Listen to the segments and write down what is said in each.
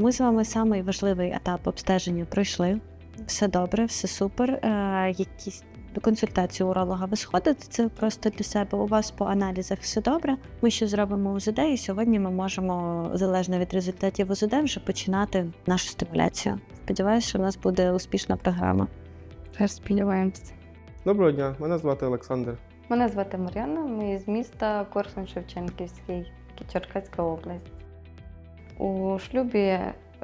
Ми з вами самий важливий етап обстеження пройшли. Все добре, все супер. Е, якісь до консультації уролога ви сходите, це просто для себе. У вас по аналізах все добре. Ми ще зробимо УЗД, і сьогодні ми можемо, залежно від результатів УЗД, вже починати нашу стимуляцію. Сподіваюся, що в нас буде успішна програма. Теж сподіваємося. Доброго дня, мене звати Олександр. Мене звати Мар'яна, ми з міста Корсун Шевченківський, Черкаська область. У шлюбі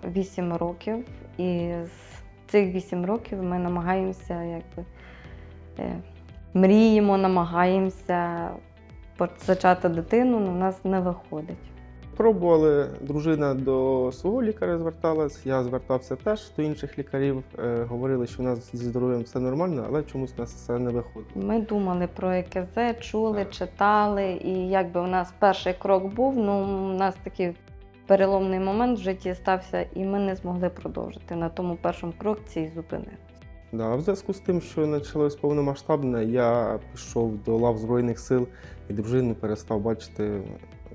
8 років, і з цих 8 років ми намагаємося, якби е, мріємо, намагаємося зачати дитину, але в нас не виходить. Пробували, дружина до свого лікаря зверталась, я звертався теж до інших лікарів. Е, говорили, що в нас зі здоров'ям все нормально, але чомусь у нас це не виходить. Ми думали про ЕКЗ, чули, читали, і якби у нас перший крок був, ну у нас такий переломний момент в житті стався, і ми не змогли продовжити. На тому першому кроці і зупинили. Да, в зв'язку з тим, що почалось повномасштабне, я пішов до лав Збройних сил і дружину перестав бачити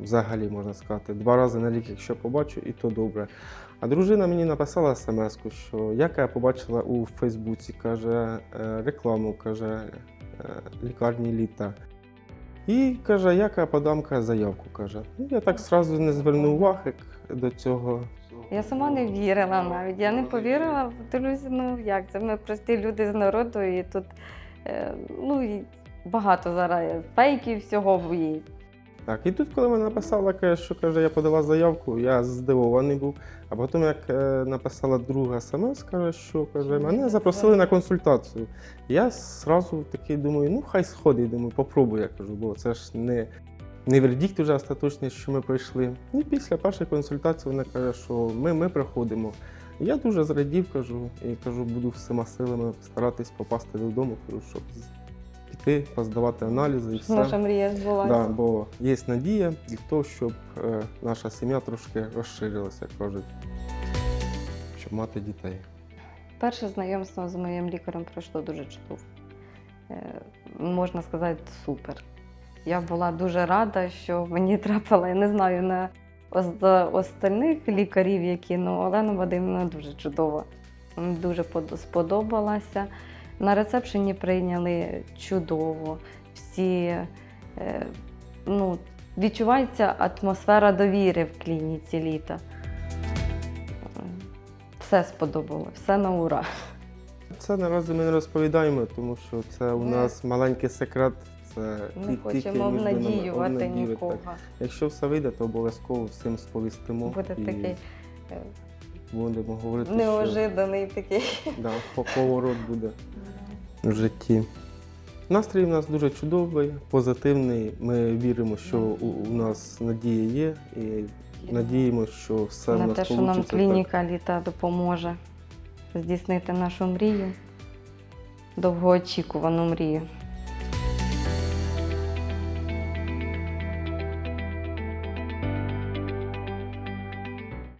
взагалі, можна сказати, два рази на рік, якщо побачу, і то добре. А дружина мені написала смс, що яка я побачила у Фейсбуці, каже, е, рекламу, каже, е, лікарні літа. І каже, яка подам каже, заявку. каже. Ну, я так зразу не звернув уваги до цього. Я сама не вірила навіть. Я не повірила, дивлюся, ну як це? Ми прості люди з народу, і тут е, ну, і багато зараз фейків всього є. Так, і тут, коли вона написала, каже, що каже, я подала заявку, я здивований був. А потім, як е, написала друга смс, каже, що каже, мене запросили на консультацію. Я зразу такий думаю, ну хай сходить, думаю, попробую, я кажу, бо це ж не, не вердикт вже остаточний, що ми пройшли. І після першої консультації вона каже, що ми, ми приходимо. Я дуже зрадів, кажу, і кажу, буду всіма силами старатись попасти додому, кажу, щоб піти, поздавати аналізи і все. Наша мрія збулася. Да, бо є надія для того, щоб е, наша сім'я трошки розширилася, як кажуть, щоб мати дітей. Перше знайомство з моїм лікарем пройшло дуже чудово. Е, Можна сказати, супер. Я була дуже рада, що мені трапила, я не знаю, на остальних лікарів, які, ну, Олена Вадимівна дуже чудова. Мені Дуже сподобалася. На ресепшені прийняли чудово. Всі е, ну, відчувається атмосфера довіри в клініці літа. Все сподобалося, все на ура. Це наразі ми не розповідаємо, тому що це у Ми нас маленький секрет. Це Не хочемо обнадіювати нікого. так. Якщо все вийде, то обов'язково всім сповістимо Буде і такий е, будемо говорити, неожиданий такий. да, по- поворот буде в житті. Настрій у нас дуже чудовий, позитивний. Ми віримо, що у, у нас надія є, і надіємося, що все в На нас те, що нам клініка так. літа допоможе здійснити нашу мрію, довгоочікувану мрію.